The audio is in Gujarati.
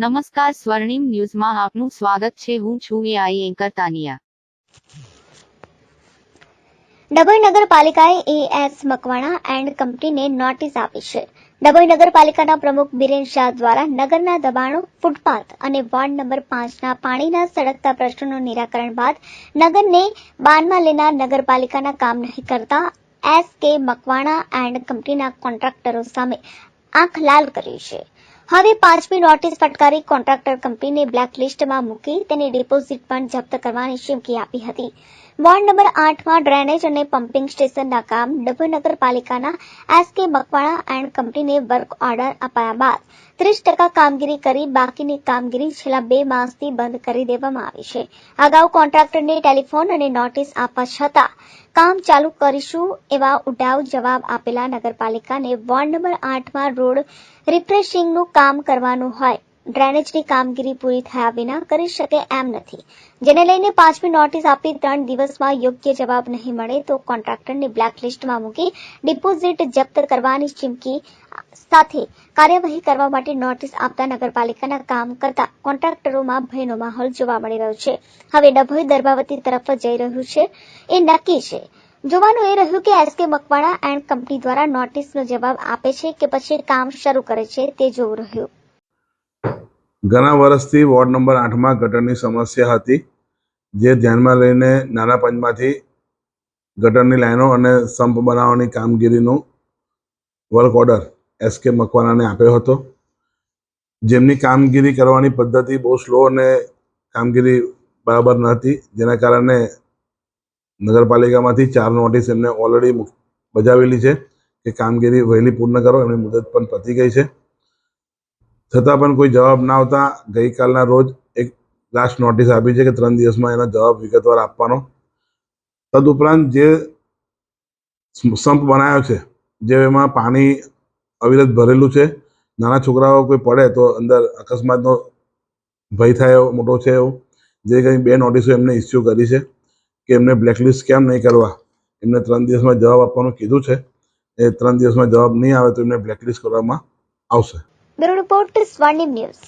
નમસ્કાર સ્વર્ણિમ ન્યૂઝમાં આપનું સ્વાગત છે. હું છું એઆઈ એન્કર તાનિયા. ડભોઈ નગરપાલિકાએ એએસ મકવાણા એન્ડ કંપનીને નોટિસ આપી છે. ડભોઈ નગરપાલિકાના પ્રમુખ બિરેન શાહ દ્વારા નગરના દબાણો, ફૂટપાથ અને વોર્ડ નંબર પાંચના પાણીના સળગતા પ્રશ્નોનું નિરાકરણ બાદ નગરને બાનમાં લેનાર નગરપાલિકાના કામ નહીં કરતા એસ કે મકવાણા એન્ડ કંપનીના કોન્ટ્રાક્ટરો સામે આંખ લાલ કરી છે. હવે પાંચમી નોટિસ ફટકારી કોન્ટ્રાક્ટર કંપનીને બ્લેકલિસ્ટમાં મૂકી તેની ડિપોઝિટ પણ જપ્ત કરવાની ચીમકી આપી હતી. વોર્ડ નંબર આઠમાં ડ્રેનેજ અને પમ્પિંગ સ્ટેશનના કામ ડભોઈ નગરપાલિકાના એસકે મકવાણા એન્ડ કંપનીને વર્ક ઓર્ડર અપાયા બાદ ત્રીસ ટકા કામગીરી કરી બાકીની કામગીરી છેલ્લા બે માસથી બંધ કરી દેવામાં આવી છે. અગાઉ કોન્ટ્રાક્ટરને ટેલિફોન અને નોટિસ આપવા છતાં કામ ચાલુ કરીશું એવા ઉડાવ જવાબ આપેલા નગરપાલિકાને વોર્ડ નંબર આઠમાં રોડ રિફ્રેશિંગનું કામ કરવાનું હોય, ડ્રેનેજની કામગીરી પૂરી થયા વિના કરી શકે એમ નથી. જેને લઈને પાંચમી નોટિસ આપી ત્રણ દિવસમાં યોગ્ય જવાબ નહીં મળે તો કોન્ટ્રાક્ટરને બ્લેકલિસ્ટમાં મૂકી ડિપોઝિટ જપ્ત કરવાની ચીમકી સાથે કાર્યવાહી કરવા માટે નોટિસ આપતા નગરપાલિકાના કામ કરતા કોન્ટ્રાક્ટરોમાં ભયનો માહોલ જોવા મળી રહ્યો છે. હવે ડભોઈ દર્ભાવતી તરફ જઈ રહ્યું છે. એ નક્કી છે. જોવાનું એ રહ્યું કે એસકે મકવાણા એન્ડ કંપની દ્વારા નોટિસનો જવાબ આપે છે કે પછી કામ શરૂ કરે છે તે જોવું રહ્યું. ઘણા વર્ષથી વોર્ડ નંબર આઠમાં ગટરની સમસ્યા હતી, જે ધ્યાનમાં લઈને નાના પંચમાંથી ગટરની લાઈનો અને સંપ બનાવવાની કામગીરીનું વર્ક ઓર્ડર એસ કે મકવાનાને આપ્યો હતો. જેમની કામગીરી કરવાની પદ્ધતિ બહુ સ્લો અને કામગીરી બરાબર ન હતી, જેના કારણે નગરપાલિકામાંથી ચાર નોટિસ એમને ઓલરેડી બજાવેલી છે કે કામગીરી વહેલી પૂર્ણ કરો, એમની મુદત પણ પતી ગઈ છે. છતાં પણ કોઈ જવાબ ના આવતા ગઈકાલના રોજ એક લાસ્ટ નોટિસ આપી છે કે ત્રણ દિવસમાં એનો જવાબ વિગતવાર આપવાનો. તદુપરાંત જે સંપ બનાવ્યો છે જે એમાં પાણી અવિરત ભરેલું છે, નાના છોકરાઓ કોઈ પડે તો અંદર અકસ્માતનો ભય થાય એવો, મોટો છે એવો, જે કંઈ બે નોટિસો એમને ઇસ્યુ કરી છે. કે એમને બ્લેકલિસ્ટ કેમ નહીં કરવા? એમને ત્રણ દિવસમાં જવાબ આપવાનું કીધું છે. એ ત્રણ દિવસમાં જવાબ નહીં આવે તો એમને બ્લેકલિસ્ટ કરવામાં આવશે. Bureau report Swarnim news.